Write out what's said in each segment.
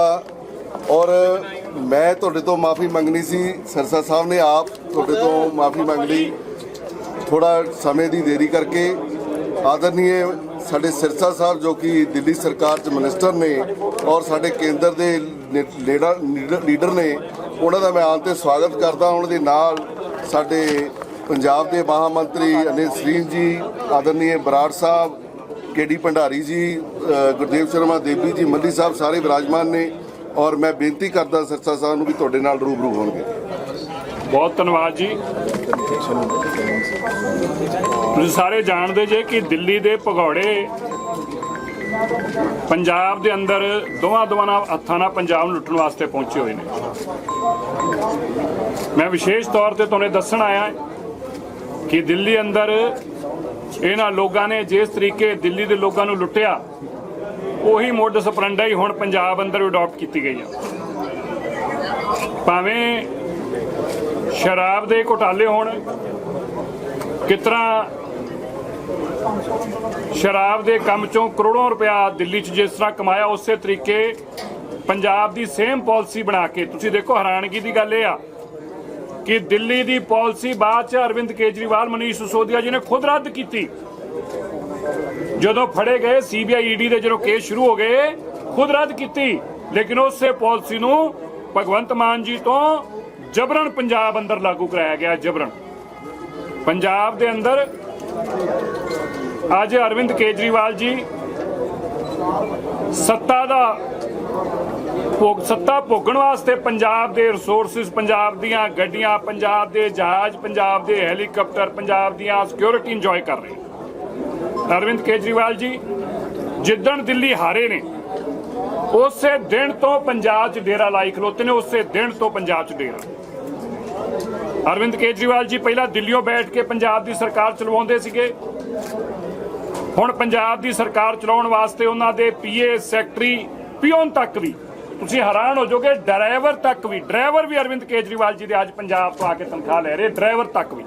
ਮਰਹਬਾ ਔਰ ਮੈਂ ਤੁਹਾਡੇ ਤੋਂ ਮਾਫੀ ਮੰਗਣੀ ਸੀ। ਸਰਸਾ ਸਾਹਿਬ ਨੇ ਆਪ ਤੁਹਾਡੇ ਤੋਂ ਮਾਫੀ ਮੰਗ ਲਈ। ਥੋੜਾ ਸਮੇਂ ਦੀ ਦੇਰੀ ਕਰਕੇ ਆਦਰਨੀਏ ਸਾਡੇ ਸਿਰਸਾ ਸਾਹਿਬ ਜੋ ਕਿ ਦਿੱਲੀ ਸਰਕਾਰ ਚ ਮਿਨਿਸਟਰ ਨੇ ਔਰ ਸਾਡੇ ਕੇਂਦਰ ਦੇ ਲੀਡਰ ਨੇ, ਉਹਨਾਂ ਦਾ ਮੈਂ ਆਉਣ ਤੇ ਸਵਾਗਤ ਕਰਦਾ ਉਹਨਾਂ ਦੇ ਨਾਲ ਸਾਡੇ ਪੰਜਾਬ ਦੇ ਮਹਾ ਮੰਤਰੀ ਅਨਿਲ ਸਰੀਨ ਜੀ, ਆਦਰਨੀਏ ਬਰਾੜ ਸਾਹਿਬ ਕੇਡੀ ਭੰਡਾਰੀ ਜੀ ਗੁਰਦੇਵ ਸ਼ਰਮਾ, ਦੇਵੀ ਜੀ, ਮੱਲੀ ਸਾਹਿਬ ਸਾਰੇ ਵਿਰਾਜਮਾਨ ਨੇ ਔਰ ਮੈਂ ਬੇਨਤੀ ਕਰਦਾ ਸਿਰਸਾ ਸਾਹਿਬ ਨੂੰ ਵੀ ਤੁਹਾਡੇ ਨਾਲ ਰੂਬਰੂ ਹੋਣਗੇ। ਬਹੁਤ ਧੰਨਵਾਦ ਜੀ। ਤੁਸੀਂ ਸਾਰੇ ਜਾਣਦੇ ਜੇ ਕਿ ਦਿੱਲੀ ਦੇ ਭਗੌੜੇ ਪੰਜਾਬ ਦੇ ਅੰਦਰ ਦੋਵਾਂ ਦੋਵਾਂ ਨਾਲ ਹੱਥਾਂ ਨਾਲ ਪੰਜਾਬ ਨੂੰ ਲੁੱਟਣ ਵਾਸਤੇ ਪਹੁੰਚੇ ਹੋਏ ਨੇ। ਮੈਂ ਵਿਸ਼ੇਸ਼ ਤੌਰ ਤੇ ਤੁਹਾਨੂੰ ਇਹ ਦੱਸਣ ਆਇਆ ਕਿ ਦਿੱਲੀ ਅੰਦਰ ਇਹਨਾਂ ਲੋਕਾਂ ਨੇ ਜਿਸ ਤਰੀਕੇ ਦਿੱਲੀ ਦੇ ਲੋਕਾਂ ਨੂੰ ਲੁੱਟਿਆ, ਉਹੀ ਮੋਡਸ ਸਪਰੰਡਾ ਹੀ ਹੁਣ ਪੰਜਾਬ ਅੰਦਰ ਅਡਾਪਟ ਕੀਤੀ ਗਈ ਆ। ਭਾਵੇਂ ਸ਼ਰਾਬ ਦੇ ਘੁਟਾਲੇ ਹੋਣ ਕਿਤਨਾ ਸ਼ਰਾਬ ਦੇ ਕੰਮ ਚੋਂ ਕਰੋੜਾਂ ਰੁਪਇਆ ਦਿੱਲੀ 'ਚ ਜਿਸ ਤਰ੍ਹਾਂ ਕਮਾਇਆ, ਉਸੇ ਤਰੀਕੇ ਪੰਜਾਬ ਦੀ ਸੇਮ ਪਾਲਿਸੀ ਬਣਾ ਕੇ, ਤੁਸੀਂ ਦੇਖੋ ਹੈਰਾਨਗੀ ਦੀ ਗੱਲ ਇਹ ਆ ਕਿ ਦਿੱਲੀ ਦੀ ਪਾਲਿਸੀ ਬਾਅਦ 'ਚ ਅਰਵਿੰਦ ਕੇਜਰੀਵਾਲ, ਮਨੀਸ਼ ਸਿਸੋਦੀਆ ਜੀ ਨੇ ਖੁਦ ਰੱਦ ਕੀਤੀ। ਜਦੋਂ ਫੜੇ ਗਏ ਸੀਬੀਆਈ ਈਡੀ ਦੇ ਜਦੋਂ ਕੇਸ ਸ਼ੁਰੂ ਹੋ ਗਏ, ਖੁਦ ਰੱਦ ਕੀਤੀ। ਲੇਕਿਨ ਉਸੇ ਪਾਲਿਸੀ ਨੂੰ ਭਗਵੰਤ ਮਾਨ ਜੀ ਤੋਂ ਜਬਰਨ ਪੰਜਾਬ ਅੰਦਰ ਲਾਗੂ ਕਰਾਇਆ ਗਿਆ, ਜਬਰਨ। ਪੰਜਾਬ ਦੇ ਅੰਦਰ ਅੱਜ ਅਰਵਿੰਦ ਕੇਜਰੀਵਾਲ ਜੀ ਸੱਤਾ ਦਾ ਭੋਗ ਸੱਤਾ ਭੋਗਣ ਵਾਸਤੇ ਪੰਜਾਬ ਦੇ ਰਿਸੋਰਸਸ ਪੰਜਾਬ ਦੀਆਂ ਗੱਡੀਆਂ, ਪੰਜਾਬ ਦੇ ਜਹਾਜ਼, ਪੰਜਾਬ ਦੇ ਹੈਲੀਕਾਪਟਰ ਪੰਜਾਬ ਦੀਆਂ ਸਿਕਿਉਰਿਟੀ ਇੰਜੋਏ ਕਰ ਰਹੇ ਅਰਵਿੰਦ ਕੇਜਰੀਵਾਲ ਜੀ, ਜਿੱਦਣ ਦਿੱਲੀ ਹਾਰੇ ਨੇ, ਉਸੇ ਦਿਨ ਤੋਂ ਪੰਜਾਬ 'ਚ ਡੇਰਾ ਲਾਈ ਖਲੋਤੇ ਨੇ, ਉਸੇ ਦਿਨ ਤੋਂ ਪੰਜਾਬ 'ਚ ਡੇਰਾ। ਅਰਵਿੰਦ ਕੇਜਰੀਵਾਲ ਜੀ, ਪਹਿਲਾਂ ਦਿੱਲੀੋਂ ਬੈਠ ਕੇ ਪੰਜਾਬ ਦੀ ਸਰਕਾਰ ਚਲਵਾਉਂਦੇ ਸੀਗੇ। ਹੁਣ ਪੰਜਾਬ ਦੀ ਸਰਕਾਰ ਚਲਾਉਣ ਵਾਸਤੇ ਉਹਨਾਂ ਦੇ ਪੀਏ, ਸੈਕਟਰੀ, ਪਿਓਨ ਤੱਕ ਵੀ ਤੁਸੀਂ ਹੈਰਾਨ ਹੋ ਜਾਓਗੇ, ਡਰਾਈਵਰ ਤੱਕ ਵੀ। ਡਰਾਈਵਰ ਵੀ ਅਰਵਿੰਦ ਕੇਜਰੀਵਾਲ ਜੀ ਦੇ ਅੱਜ ਪੰਜਾਬ ਤੋਂ ਆ ਕੇ ਤਨਖਾਹ ਲੈ ਰਹੇ, ਡਰਾਈਵਰ ਤੱਕ ਵੀ।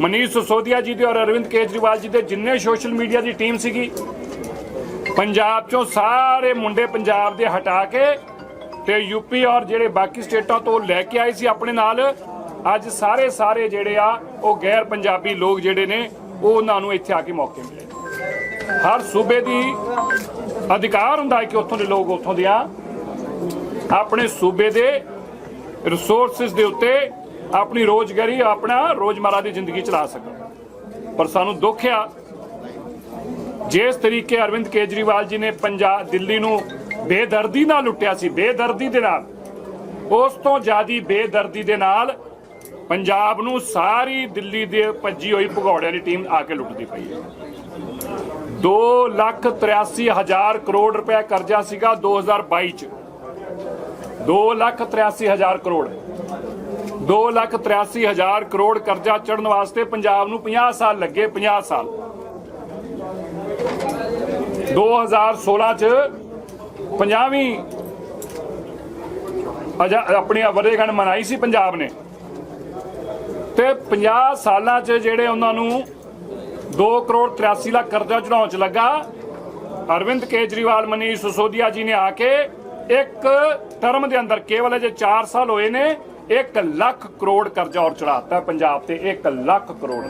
ਮਨੀਸ਼ ਸਿਸੋਦੀਆ ਜੀ ਦੇ ਔਰ ਅਰਵਿੰਦ ਕੇਜਰੀਵਾਲ ਜੀ ਦੇ ਜਿੰਨੇ ਸੋਸ਼ਲ ਮੀਡੀਆ ਦੀ ਟੀਮ ਸੀਗੀ, ਪੰਜਾਬ ਚੋਂ ਸਾਰੇ ਮੁੰਡੇ ਪੰਜਾਬ ਦੇ ਹਟਾ ਕੇ ਤੇ ਯੂਪੀ ਔਰ ਜਿਹੜੇ ਬਾਕੀ ਸਟੇਟਾਂ ਤੋਂ ਲੈ ਕੇ ਆਏ ਸੀ ਆਪਣੇ ਨਾਲ, ਅੱਜ ਸਾਰੇ ਸਾਰੇ ਜਿਹੜੇ ਆ, ਉਹ ਗੈਰ ਪੰਜਾਬੀ ਲੋਕ ਜਿਹੜੇ ਨੇ, ਉਹ ਉਹਨਾਂ ਨੂੰ ਇੱਥੇ ਆ ਕੇ ਮੌਕੇ ਮਿਲੇ। ਹਰ ਸੂਬੇ ਦੀ ਅਧਿਕਾਰ ਹੁੰਦਾ ਹੈ ਕਿ ਉੱਥੋਂ ਦੇ ਲੋਕ ਉੱਥੋਂ ਦੀਆਂ ਆਪਣੇ ਸੂਬੇ ਦੇ ਰਿਸੋਰਸਸ ਦੇ ਉੱਤੇ ਆਪਣੀ ਰੋਜ਼ਗਾਰੀ, ਆਪਣਾ ਰੋਜ਼ਮਰਾ ਦੀ ਜ਼ਿੰਦਗੀ ਚਲਾ ਸਕਣ। ਪਰ ਸਾਨੂੰ ਦੁੱਖ ਆ, ਜਿਸ ਤਰੀਕੇ ਅਰਵਿੰਦ ਕੇਜਰੀਵਾਲ ਜੀ ਨੇ ਪੰਜਾਬ ਦਿੱਲੀ ਨੂੰ ਬੇਦਰਦੀ ਨਾਲ ਲੁੱਟਿਆ ਸੀ, ਬੇਦਰਦੀ ਦੇ ਨਾਲ। ਉਸ ਤੋਂ ਜ਼ਿਆਦੀ ਬੇਦਰਦੀ ਦੇ ਨਾਲ ਪੰਜਾਬ ਨੂੰ ਸਾਰੀ ਦਿੱਲੀ ਦੇ ਭੱਜੀ ਹੋਈ ਭਗੌੜਿਆਂ ਦੀ ਟੀਮ ਆ ਕੇ ਲੁੱਟਦੀ ਪਈ ਹੈ। 2 ਲੱਖ 83 ਹਜ਼ਾਰ ਕਰੋੜ ਰੁਪਏ ਕਰਜ਼ਾ ਸੀਗਾ 2022 ਚ। 2 ਲੱਖ 83 ਹਜ਼ਾਰ ਕਰੋੜ 2 ਲੱਖ 83 ਹਜ਼ਾਰ ਕਰੋੜ ਕਰਜ਼ਾ ਚੜਨ ਵਾਸਤੇ ਪੰਜਾਬ ਨੂੰ 50 ਸਾਲ ਲੱਗੇ 50 ਸਾਲ। 2016 ਚ 50ਵੀਂ ਆਪਣੀ ਵਰੇਗੰਢ ਮਨਾਈ ਸੀ ਪੰਜਾਬ ਨੇ। ਤੇ 50 ਸਾਲਾਂ ਚ ਜਿਹੜੇ ਉਹਨਾਂ ਨੂੰ 2 ਕਰੋੜ 83 ਲੱਖ ਕਰਜ਼ਾ ਚੜਾਉਣ ਚ ਲੱਗਾ, ਅਰਵਿੰਦ ਕੇਜਰੀਵਾਲ, ਮਨੀਸ਼ ਸਿਸੋਦੀਆ ਜੀ ਨੇ ਆ ਕੇ ਇੱਕ ਟਰਮ ਦੇ ਅੰਦਰ ਕੇਵਲ ਅਜੇ 4 ਸਾਲ ਹੋਏ ਨੇ 1 ਲੱਖ ਕਰੋੜ ਕਰਜ਼ਾ ਔਰ ਚੜਾਤਾ ਪੰਜਾਬ ਤੇ 1 ਲੱਖ ਕਰੋੜ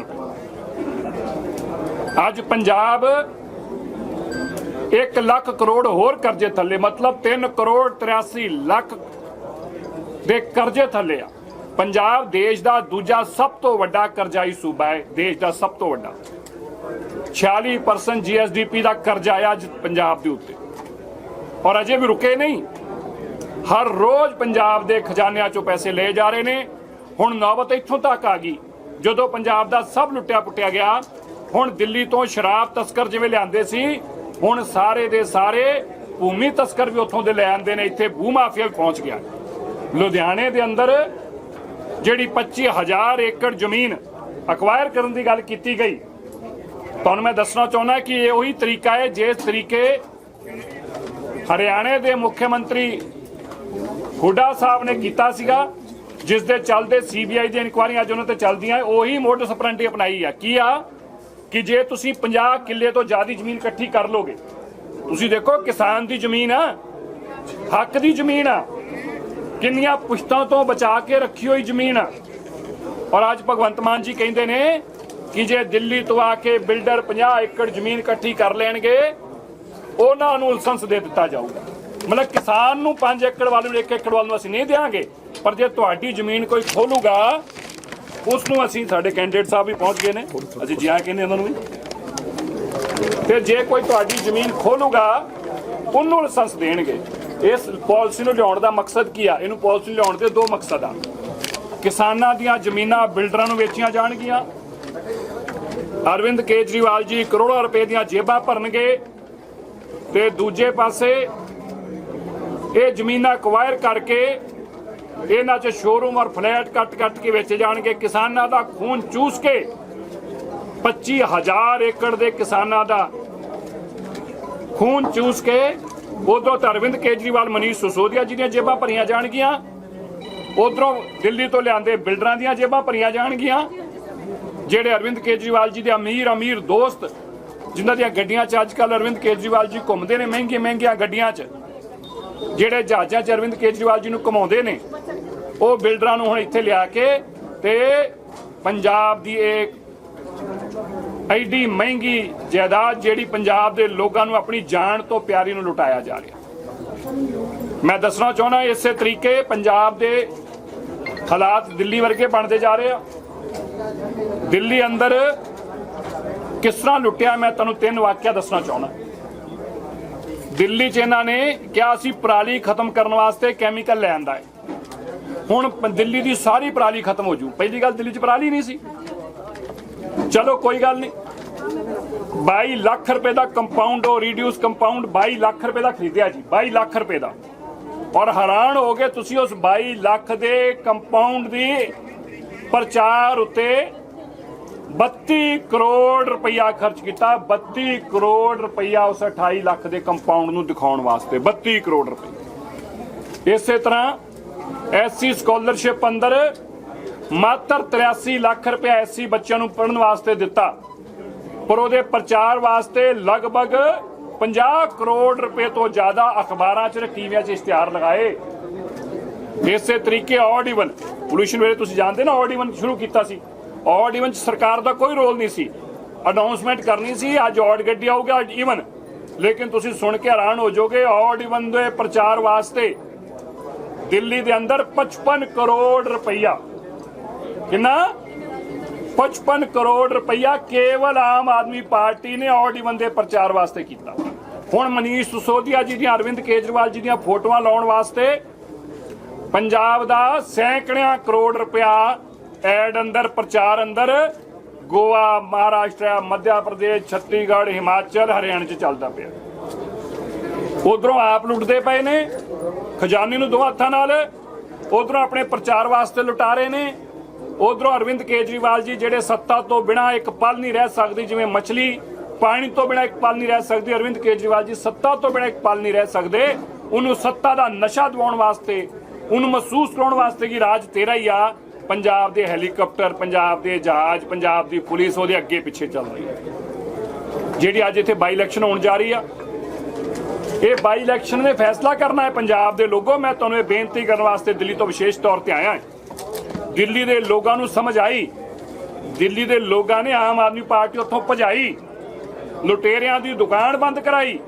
ਅੱਜ ਪੰਜਾਬ 1 ਲੱਖ ਕਰੋੜ ਹੋਰ ਕਰਜ਼ੇ ਥੱਲੇ, ਮਤਲਬ 3 ਕਰੋੜ 83 ਲੱਖ ਦੇ ਕਰਜ਼ੇ ਥੱਲੇ ਆ। ਪੰਜਾਬ ਦੇਸ਼ ਦਾ ਦੂਜਾ ਸਭ ਤੋਂ ਵੱਡਾ ਕਰਜ਼ਾਈ ਸੂਬਾ ਹੈ, ਦੇਸ਼ ਦਾ ਸਭ ਤੋਂ ਵੱਡਾ। 46% ਜੀਐਸਡੀਪੀ ਦਾ ਕਰਜ਼ਾ ਆ ਅੱਜ ਪੰਜਾਬ ਦੇ ਉੱਤੇ। ਔਰ ਅਜੇ ਵੀ ਰੁਕੇ ਨਹੀਂ। ਹਰ ਰੋਜ਼ ਪੰਜਾਬ ਦੇ ਖਜ਼ਾਨਿਆਂ ਚੋਂ ਪੈਸੇ ਲਏ ਜਾ ਰਹੇ ਨੇ। ਹੁਣ ਨੌਬਤ ਇੱਥੋਂ ਤੱਕ ਆ ਗਈ, ਜਦੋਂ ਪੰਜਾਬ ਦਾ ਸਭ ਲੁੱਟਿਆ ਪੁੱਟਿਆ ਗਿਆ। ਹੁਣ ਦਿੱਲੀ ਤੋਂ ਸ਼ਰਾਬ ਤਸਕਰ ਜਿਵੇਂ ਲਿਆਂਦੇ ਸੀ, ਹੁਣ ਸਾਰੇ ਦੇ ਸਾਰੇ ਭੂਮੀ ਤਸਕਰ ਵੀ ਉੱਥੋਂ ਦੇ ਲੈ ਆਂਦੇ ਨੇ, ਇੱਥੇ ਭੂ ਮਾਫੀਆ ਵੀ ਪਹੁੰਚ ਗਿਆ। ਲੁਧਿਆਣੇ ਦੇ ਅੰਦਰ ਜਿਹੜੀ 25000 ਏਕੜ ਜ਼ਮੀਨ ਅਕਵਾਇਰ ਕਰਨ ਦੀ ਗੱਲ ਕੀਤੀ ਗਈ। ਤੁਹਾਨੂੰ ਮੈਂ ਦੱਸਣਾ ਚਾਹੁੰਦਾ ਕਿ ਇਹ ਉਹੀ ਤਰੀਕਾ ਹੈ, ਜਿਸ ਤਰੀਕੇ ਹਰਿਆਣੇ ਦੇ ਮੁੱਖ ਮੰਤਰੀ ਹੁੱਡਾ ਸਾਹਿਬ ਨੇ ਕੀਤਾ ਸੀਗਾ, ਜਿਸ ਦੇ ਚੱਲਦੇ ਸੀਬੀਆਈ ਦੀਆਂ ਇਨਕੁਆਰੀਆਂ ਅੱਜ ਉਹਨਾਂ ਤੇ ਚੱਲਦੀਆਂ ਉਹੀ ਮੋਡਸ ਆਪਰੈਂਟੀ ਅਪਣਾਈ ਆ। ਕੀ ਆ? ਕਿ ਜੇ ਤੁਸੀਂ 50 ਕਿੱਲੇ ਤੋਂ ਜ਼ਿਆਦਾ ਜ਼ਮੀਨ ਇਕੱਠੀ ਕਰ ਲੋਗੇ, ਤੁਸੀਂ ਦੇਖੋ ਕਿਸਾਨ ਦੀ ਜ਼ਮੀਨ ਆ, ਹੱਕ ਦੀ ਜ਼ਮੀਨ ਆ। ਕਿੰਨੀਆਂ ਪੁਸ਼ਤਾਂ ਤੋਂ ਬਚਾ ਕੇ ਰੱਖੀ ਹੋਈ ਜ਼ਮੀਨ ਆ। ਔਰ ਅੱਜ ਭਗਵੰਤ ਮਾਨ ਜੀ ਕਹਿੰਦੇ ਨੇ ਕਿ ਜੇ ਦਿੱਲੀ ਤੋਂ ਆ ਕੇ ਬਿਲਡਰ 50 ਏਕੜ ਜ਼ਮੀਨ ਇਕੱਠੀ ਕਰ ਲੈਣਗੇ, ਉਹਨਾਂ ਨੂੰ ਲਾਇਸੈਂਸ ਦੇ ਦਿੱਤਾ ਜਾਊਗਾ। ਮਤਲਬ ਕਿਸਾਨ ਨੂੰ 5 ਏਕੜ ਵਾਲੇ ਨੂੰ 1 ਏਕੜ ਵਾਲੇ ਨੂੰ ਅਸੀਂ ਨਹੀਂ ਦੇਵਾਂਗੇ ਪਰ ਜੇ ਤੁਹਾਡੀ ਜ਼ਮੀਨ ਕੋਈ ਖੋਲੂਗਾ, ਉਸ ਨੂੰ ਅਸੀਂ ਸਾਡੇ ਕੈਂਡੀਡੇਟ ਸਾਹਿਬ ਵੀ ਪਹੁੰਚ ਗਏ ਨੇ। ਅਸੀਂ ਜੀ ਕਹਿੰਦੇ ਉਹਨਾਂ ਨੂੰ ਵੀ। ਤੇ ਜੇ ਕੋਈ ਤੁਹਾਡੀ ਜ਼ਮੀਨ ਖੋਲੂਗਾ, ਉਹਨੂੰ ਲਾਇਸੈਂਸ ਦੇਣਗੇ। ਇਸ ਪਾਲਿਸੀ ਨੂੰ ਲਿਆਉਣ ਦਾ ਮਕਸਦ ਕੀ ਆ? ਇਹਨੂੰ ਪਾਲਿਸੀ ਲਿਆਉਣ ਦੇ ਦੋ ਮਕਸਦ ਆ। ਕਿਸਾਨਾਂ ਦੀਆਂ ਜ਼ਮੀਨਾਂ ਬਿਲਡਰਾਂ ਨੂੰ ਵੇਚੀਆਂ ਜਾਣਗੀਆਂ। ਅਰਵਿੰਦ ਕੇਜਰੀਵਾਲ ਜੀ ਕਰੋੜਾਂ ਰੁਪਏ ਦੀਆਂ ਜੇਬਾਂ ਭਰਨਗੇ। ਤੇ ਦੂਜੇ ਪਾਸੇ ਇਹ ਜ਼ਮੀਨਾਂ ਅਕਵਾਇਰ ਕਰਕੇ ਇਹਨਾਂ 'ਚ ਸ਼ੋਰੂਮ ਔਰ ਫਲੈਟ ਕੱਟ ਕੱਟ ਕੇ ਵੇਚੇ ਜਾਣਗੇ। ਕਿਸਾਨਾਂ ਦਾ ਖੂਨ ਚੂਸ ਕੇ 25000 ਏਕੜ ਦੇ ਕਿਸਾਨਾਂ ਦਾ ਖੂਨ ਚੂਸ ਕੇ ਉਧਰੋਂ ਅਰਵਿੰਦ ਕੇਜਰੀਵਾਲ, ਮਨੀਸ਼ ਸਿਸੋਦੀਆ ਜੀ ਦੀਆਂ ਜੇਬਾਂ ਭਰੀਆਂ ਜਾਣਗੀਆਂ। ਉਧਰੋਂ ਦਿੱਲੀ ਤੋਂ ਲਿਆਂਦੇ ਬਿਲਡਰਾਂ ਦੀਆਂ ਜੇਬਾਂ ਭਰੀਆਂ ਜਾਣਗੀਆਂ। ਜਿਹੜੇ ਅਰਵਿੰਦ ਕੇਜਰੀਵਾਲ ਜੀ ਦੇ ਅਮੀਰ ਅਮੀਰ ਦੋਸਤ, ਜਿਨ੍ਹਾਂ ਦੀਆਂ ਗੱਡੀਆਂ 'ਚ ਅੱਜ ਕੱਲ ਅਰਵਿੰਦ ਕੇਜਰੀਵਾਲ ਜੀ ਘੁੰਮਦੇ ਨੇ ਮਹਿੰਗੀਆਂ ਮਹਿੰਗੀਆਂ ਗੱਡੀਆਂ 'ਚ। ਜਿਹੜੇ ਜਹਾਜ਼ਾਂ 'ਚ ਅਰਵਿੰਦ ਕੇਜਰੀਵਾਲ ਜੀ ਨੂੰ ਕਮਾਉਂਦੇ ਨੇ, ਉਹ ਬਿਲਡਰਾਂ ਨੂੰ ਹੁਣ ਇੱਥੇ ਲਿਆ ਕੇ ਤੇ ਪੰਜਾਬ ਦੀ ਇਹ ਐਡੀ ਮਹਿੰਗੀ ਜਾਇਦਾਦ ਜਿਹੜੀ ਪੰਜਾਬ ਦੇ ਲੋਕਾਂ ਨੂੰ ਆਪਣੀ ਜਾਨ ਤੋਂ ਪਿਆਰੀ ਨੂੰ ਲੁਟਾਇਆ ਜਾ ਰਿਹਾ। ਮੈਂ ਦੱਸਣਾ ਚਾਹੁੰਦਾ ਇਸੇ ਤਰੀਕੇ ਪੰਜਾਬ ਦੇ ਹਾਲਾਤ ਦਿੱਲੀ ਵਰਗੇ ਬਣਦੇ ਜਾ ਰਹੇ ਆ। ਦਿੱਲੀ ਅੰਦਰ ਕਿਸ ਤਰ੍ਹਾਂ ਲੁੱਟਿਆ, ਮੈਂ ਤੁਹਾਨੂੰ ਤਿੰਨ ਵਾਕਿਆ ਦੱਸਣਾ ਚਾਹੁੰਦਾ। ਦਿੱਲੀ 'ਚ ਇਹਨਾਂ ਨੇ ਕਿਹਾ ਅਸੀਂ ਪਰਾਲੀ ਖਤਮ ਕਰਨ ਵਾਸਤੇ ਕੈਮੀਕਲ ਲੈ ਆਂਦਾ ਹੈ। ਹੁਣ ਦਿੱਲੀ ਦੀ ਸਾਰੀ ਪਰਾਲੀ ਖਤਮ ਹੋ ਜੂ। ਪਹਿਲੀ ਗੱਲ ਦਿੱਲੀ 'ਚ ਪਰਾਲੀ ਨਹੀਂ ਸੀ। ਚਲੋ ਕੋਈ ਗੱਲ ਨਹੀਂ। 22 ਲੱਖ ਰੁਪਏ ਦਾ ਕੰਪਾਊਂਡ ਉਹ ਰਿਡਿਊਸ ਕੰਪਾਊਂਡ 22 ਲੱਖ ਰੁਪਏ ਦਾ ਖਰੀਦਿਆ ਜੀ 22 ਲੱਖ ਰੁਪਏ ਦਾ। ਔਰ ਹੈਰਾਨ ਹੋ ਗਏ ਤੁਸੀਂ ਉਸ 22 ਲੱਖ ਦੇ ਕੰਪਾਊਂਡ ਦੀ ਪ੍ਰਚਾਰ ਉੱਤੇ 32 ਕਰੋੜ ਰੁਪਇਆ ਖਰਚ ਕੀਤਾ। 32 ਕਰੋੜ ਰੁਪਇਆ ਉਸ 28 ਲੱਖ ਦੇ ਕੰਪਾਊਂਡ ਨੂੰ ਦਿਖਾਉਣ ਵਾਸਤੇ। 32 ਕਰੋੜ ਰੁਪਏ ਇਸੇ ਤਰ੍ਹਾਂ ਐਸਸੀ ਸਕਾਲਰਸ਼ਿਪ ਅੰਦਰ ਮਾਤਰ 83 ਲੱਖ ਰੁਪਇਆ ਐਸਸੀ ਬੱਚਿਆਂ ਨੂੰ ਪੜ੍ਹਨ ਵਾਸਤੇ ਦਿੱਤਾ। ਪਰ ਉਹਦੇ ਪ੍ਰਚਾਰ ਵਾਸਤੇ ਲਗਭਗ 50 ਕਰੋੜ ਰੁਪਏ ਤੋਂ ਜ਼ਿਆਦਾ ਅਖਬਾਰਾਂ 'ਚ ਟੀਵੀਆਂ 'ਚ ਇਸ਼ਤਿਹਾਰ ਲਗਾਏ। ਇਸੇ ਤਰੀਕੇ ਆਡੀਵਨ ਪੋਲੂਸ਼ਨ ਵੇਲੇ ਤੁਸੀਂ ਜਾਣਦੇ ਨਾ ਆਡੀਵਨ ਸ਼ੁਰੂ ਕੀਤਾ ਸੀ। ਆਡੀਵਨ 'ਚ ਸਰਕਾਰ ਦਾ ਕੋਈ ਰੋਲ ਨਹੀਂ ਸੀ। ਅਨਾਉਂਸਮੈਂਟ ਕਰਨੀ ਸੀ, ਅੱਜ ਆਡ ਗੱਡੀ ਆਊਗਾ, ਅੱਜ ਲੇਕਿਨ ਤੁਸੀਂ ਸੁਣ ਕੇ ਹੈਰਾਨ ਹੋ ਜਾਓਗੇ ਆਡੀਵਨ ਦੇ ਪ੍ਰਚਾਰ ਵਾਸਤੇ ਦਿੱਲੀ ਦੇ ਅੰਦਰ 55 ਕਰੋੜ ਰੁਪਈਆ। ਕਿੰਨਾ? 55 ਕਰੋੜ ਰੁਪਈਆ ਕੇਵਲ ਆਮ ਆਦਮੀ ਪਾਰਟੀ ਨੇ ਆਡੀਵਨ ਦੇ ਪ੍ਰਚਾਰ ਵਾਸਤੇ ਕੀਤਾ। ਹੁਣ ਮਨੀਸ਼ ਸਿਸੋਦੀਆ ਜੀ ਦੀਆਂ, ਅਰਵਿੰਦ ਕੇਜਰੀਵਾਲ ਜੀ ਦੀਆਂ ਫੋਟੋਆਂ ਲਾਉਣ ਵਾਸਤੇ ਪੰਜਾਬ ਦਾ ਸੈਂਕੜਿਆਂ ਕਰੋੜ ਰੁਪਇਆ ਐਡ ਅੰਦਰ, ਪ੍ਰਚਾਰ ਅੰਦਰ, ਗੋਆ, ਮਹਾਰਾਸ਼ਟਰ ਮੱਧ ਪ੍ਰਦੇਸ਼, ਛੱਤੀਸਗੜ੍ਹ, ਹਿਮਾਚਲ, ਹਰਿਆਣਾ 'ਚ ਚੱਲਦਾ ਪਿਆ। ਉਧਰੋਂ ਆਪ ਲੁੱਟਦੇ ਪਏ ਨੇ, ਖਜ਼ਾਨੇ ਨੂੰ ਦੋ ਹੱਥਾਂ ਨਾਲ, ਉਧਰੋਂ ਆਪਣੇ ਪ੍ਰਚਾਰ ਵਾਸਤੇ ਲੁਟਾ ਰਹੇ ਨੇ, ਉਧਰੋਂ ਅਰਵਿੰਦ ਕੇਜਰੀਵਾਲ ਜੀ ਜਿਹੜੇ ਸੱਤਾ ਤੋਂ ਬਿਨਾ ਇੱਕ ਪਲ ਨਹੀਂ ਰਹਿ ਸਕਦੀ, ਜਿਵੇਂ ਮੱਛਲੀ ਪਾਣੀ ਤੋਂ ਬਿਨਾ ਇੱਕ ਪਲ ਨਹੀਂ ਰਹਿ ਸਕਦੀ, ਅਰਵਿੰਦ ਕੇਜਰੀਵਾਲ ਜੀ ਸੱਤਾ ਤੋਂ ਬਿਨਾ ਇੱਕ ਪਲ ਨਹੀਂ ਰਹਿ ਸਕਦੇ, ਉਹਨੂੰ ਸੱਤਾ ਦਾ ਨਸ਼ਾ ਦਿਵਾਉਣ ਵਾਸਤੇ, ਉਹਨੂੰ ਮਹਿਸੂਸ ਕਰਾਉਣ ਵਾਸਤੇ ਕਿ ਰਾਜ ਤੇਰਾ ਹੀ ਆ ਪੰਜਾਬ ਦੇ ਹੈਲੀਕਾਪਟਰ, ਪੰਜਾਬ ਦੇ ਜਹਾਜ਼, ਪੰਜਾਬ ਦੀ ਪੁਲਿਸ ਉਹਦੇ ਅੱਗੇ ਪਿੱਛੇ ਚੱਲ ਰਹੀ ਹੈ। ਜਿਹੜੀ ਅੱਜ ਇੱਥੇ ਬਾਈ ਇਲੈਕਸ਼ਨ ਹੋਣ ਜਾ ਰਹੀ ਆ, ਇਹ ਬਾਈ ਇਲੈਕਸ਼ਨ ਨੇ ਫੈਸਲਾ ਕਰਨਾ ਹੈ ਪੰਜਾਬ ਦੇ ਲੋਕੋ ਮੈਂ ਤੁਹਾਨੂੰ ਇਹ ਬੇਨਤੀ ਕਰਨ ਵਾਸਤੇ ਦਿੱਲੀ ਤੋਂ ਵਿਸ਼ੇਸ਼ ਤੌਰ ਤੇ ਆਇਆ ਹਾਂ। ਦਿੱਲੀ ਦੇ ਲੋਕਾਂ ਨੂੰ ਸਮਝ ਆਈ। ਦਿੱਲੀ ਦੇ ਲੋਕਾਂ ਨੇ ਆਮ ਆਦਮੀ ਪਾਰਟੀ ਉੱਥੋਂ ਭਜਾਈ, ਲੁਟੇਰਿਆਂ ਦੀ ਦੁਕਾਨ ਬੰਦ ਕਰਾਈ।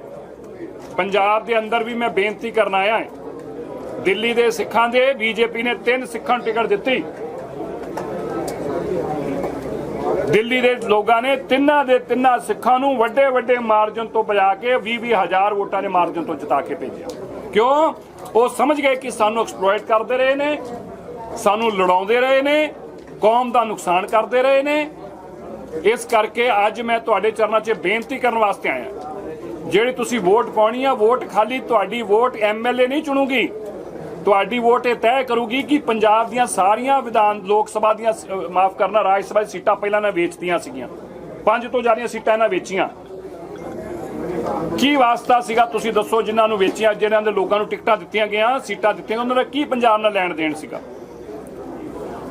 ਪੰਜਾਬ ਦੇ ਅੰਦਰ ਵੀ ਮੈਂ ਬੇਨਤੀ ਕਰਨ ਆਇਆ ਹਾਂ। ਦਿੱਲੀ ਦੇ ਸਿੱਖਾਂ ਦੇ, ਬੀਜੇਪੀ ਨੇ ਤਿੰਨ ਸਿੱਖਾਂ ਨੂੰ ਟਿਕਟ ਦਿੱਤੀ। ਦਿੱਲੀ ਦੇ ਲੋਕਾਂ ਨੇ ਤਿੰਨਾਂ ਦੇ ਤਿੰਨਾਂ ਸਿੱਖਾਂ ਨੂੰ ਵੱਡੇ ਵੱਡੇ ਮਾਰਜਨ ਤੋਂ ਬਜਾ ਕੇ 20 20 ਹਜ਼ਾਰ ਵੋਟਾਂ ਦੇ ਮਾਰਜਨ ਤੋਂ ਜਿਤਾ ਕੇ ਭੇਜਿਆ। ਕਿਉਂ? ਉਹ ਸਮਝ ਗਏ ਕਿ ਸਾਨੂੰ ਐਕਸਪਲੋਇਟ ਕਰਦੇ ਰਹੇ ਨੇ, ਸਾਨੂੰ ਲੜਾਉਂਦੇ ਰਹੇ ਨੇ, ਕੌਮ ਦਾ ਨੁਕਸਾਨ ਕਰਦੇ ਰਹੇ ਨੇ। ਇਸ ਕਰਕੇ ਅੱਜ ਮੈਂ ਤੁਹਾਡੇ ਚਰਨਾਂ 'ਚ ਬੇਨਤੀ ਕਰਨ ਵਾਸਤੇ ਆਇਆ। ਜਿਹੜੀ ਤੁਸੀਂ ਵੋਟ ਪਾਉਣੀ ਆ, ਵੋਟ ਖਾਲੀ ਤੁਹਾਡੀ ਵੋਟ ਐਮਐਲਏ ਨਹੀਂ ਚੁਣੂਗੀ। ਤੁਹਾਡੀ ਵੋਟ ਇਹ ਤੈਅ ਕਰੂਗੀ ਕਿ ਪੰਜਾਬ ਦੀਆਂ ਸਾਰੀਆਂ ਵਿਧਾਨ ਲੋਕ ਸਭਾ ਦੀਆਂ ਮਾਫ ਕਰਨਾ, ਰਾਜ ਸਭਾ ਦੀ ਸੀਟਾਂ ਪਹਿਲਾਂ ਨਾ ਵੇਚਤੀਆਂ ਸੀਗੀਆਂ। ਪੰਜ ਤੋਂ ਜ਼ਿਆਦਾ ਸੀਟਾਂ ਇਹਨਾਂ ਵੇਚੀਆਂ। ਕੀ ਵਾਸਤਾ ਸੀਗਾ ਤੁਸੀਂ ਦੱਸੋ ਜਿਨ੍ਹਾਂ ਨੂੰ ਵੇਚੀਆਂ ਜਿਹਨਾਂ ਦੇ ਲੋਕਾਂ ਨੂੰ ਟਿਕਟਾਂ ਦਿੱਤੀਆਂ ਗਈਆਂ, ਸੀਟਾਂ ਦਿੱਤੀਆਂ ਉਹਨਾਂ ਦਾ ਕੀ ਪੰਜਾਬ ਨਾਲ ਲੈਣ ਦੇਣ ਸੀਗਾ?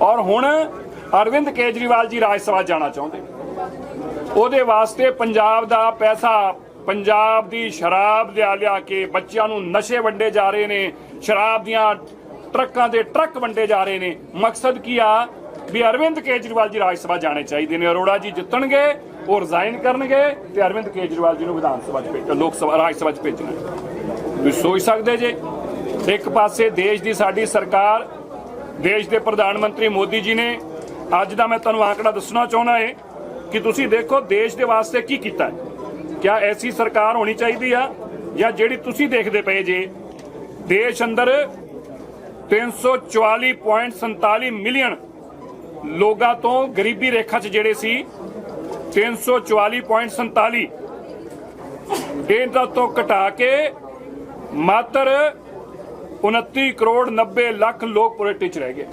ਔਰ ਹੁਣ ਅਰਵਿੰਦ ਕੇਜਰੀਵਾਲ ਜੀ ਰਾਜ ਸਭਾ ਜਾਣਾ ਚਾਹੁੰਦੇ ਉਹਦੇ ਵਾਸਤੇ ਪੰਜਾਬ ਦਾ ਪੈਸਾ ਪੰਜਾਬ ਦੀ ਸ਼ਰਾਬ ਲਿਆ ਲਿਆ ਕੇ ਬੱਚਿਆਂ ਨੂੰ ਨਸ਼ੇ ਵੰਡੇ ਜਾ ਰਹੇ ਨੇ, ਸ਼ਰਾਬ ਦੀਆਂ ਟਰੱਕਾਂ ਦੇ ਟਰੱਕ ਵੰਡੇ ਜਾ ਰਹੇ ਨੇ। ਮਕਸਦ ਕੀ ਆ? ਵੀ ਅਰਵਿੰਦ ਕੇਜਰੀਵਾਲ ਜੀ ਰਾਜ ਸਭਾ ਜਾਣੇ ਚਾਹੀਦੇ ਨੇ, ਅਰੋੜਾ ਜੀ ਜਿੱਤਣਗੇ ਉਹ ਰਿਜ਼ਾਈਨ ਕਰਨਗੇ ਤੇ ਅਰਵਿੰਦ ਕੇਜਰੀਵਾਲ ਜੀ ਨੂੰ ਵਿਧਾਨ ਸਭਾ ਚ ਭੇਜ ਲੋਕ ਸਭਾ ਰਾਜ ਸਭਾ ਚ ਭੇਜਣਾ ਤੁਸੀਂ ਸੋਚ ਸਕਦੇ ਜੇ, ਇੱਕ ਪਾਸੇ ਦੇਸ਼ ਦੀ ਸਾਡੀ ਸਰਕਾਰ, ਦੇਸ਼ ਦੇ ਪ੍ਰਧਾਨ ਮੰਤਰੀ ਮੋਦੀ ਜੀ ਨੇ, ਅੱਜ ਦਾ ਮੈਂ ਤੁਹਾਨੂੰ ਆંકੜਾ ਦੱਸਣਾ ਚਾਹੁੰਦਾ ਏ ਕਿ ਤੁਸੀਂ ਦੇਖੋ ਦੇਸ਼ ਦੇ ਵਾਸਤੇ ਕੀ ਕੀਤਾ ਹੈ। ਕਿਆ ਐਸੀ ਸਰਕਾਰ ਹੋਣੀ ਚਾਹੀਦੀ ਆ ਜਾਂ ਜਿਹੜੀ ਤੁਸੀਂ ਦੇਖਦੇ ਪਏ ਜੇ, ਦੇਸ਼ ਅੰਦਰ 344.47 ਮਿਲੀਅਨ ਲੋਕਾਂ ਤੋਂ ਗਰੀਬੀ ਰੇਖਾ 'ਚ ਜਿਹੜੇ ਸੀ 344.47 ਇਹਨਾਂ ਤੋਂ ਘਟਾ ਕੇ ਮਾਤਰ 29 ਕਰੋੜ 90 ਲੱਖ ਲੋਕ ਪੋਵਰਟੀ 'ਚ ਰਹਿ ਗਏ।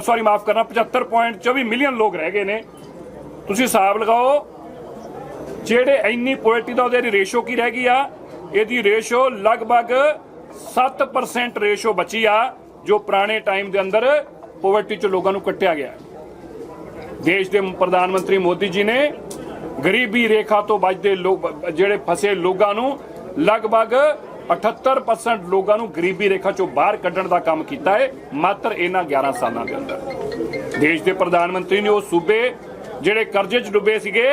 ਸੌਰੀ ਮਾਫ ਕਰਨਾ 75.24 ਮਿਲੀਅਨ ਲੋਕ ਰਹਿ ਗਏ ਨੇ। ਤੁਸੀਂ ਹਿਸਾਬ ਲਗਾਓ ਜਿਹੜੇ ਇੰਨੀ ਪੋਵਰਟੀ ਦਾ ਉਹਦੇ ਰੇਸ਼ੋ ਕੀ ਰਹਿ ਗਈ ਆ? ਇਹਦੀ ਰੇਸ਼ੋ ਲਗਭਗ 7% ਰੇਸ਼ੋ ਬਚੀ ਆ, ਜੋ ਪੁਰਾਣੇ ਟਾਈਮ ਦੇ ਅੰਦਰ ਪੋਵਰਟੀ ਚ ਲੋਕਾਂ ਨੂੰ ਕੱਟਿਆ ਗਿਆ। ਦੇਸ਼ ਦੇ ਪ੍ਰਧਾਨ ਮੰਤਰੀ ਮੋਦੀ ਜੀ ਨੇ ਗਰੀਬੀ ਰੇਖਾ ਤੋਂ ਬਚਦੇ ਲੋਕ, ਜਿਹੜੇ ਫਸੇ ਲੋਕਾਂ ਨੂੰ ਲਗਭਗ 78% ਲੋਕਾਂ ਨੂੰ ਗਰੀਬੀ ਰੇਖਾ ਚੋਂ ਬਾਹਰ ਕੱਢਣ ਦਾ ਕੰਮ ਕੀਤਾ ਹੈ, ਮਾਤਰ ਇਹਨਾਂ 11 ਸਾਲਾਂ ਦੇ ਅੰਦਰ। ਦੇਸ਼ ਦੇ ਪ੍ਰਧਾਨ ਮੰਤਰੀ ਨੇ ਉਹ ਸੂਬੇ ਜਿਹੜੇ ਕਰਜ਼ੇ 'ਚ ਡੁੱਬੇ ਸੀਗੇ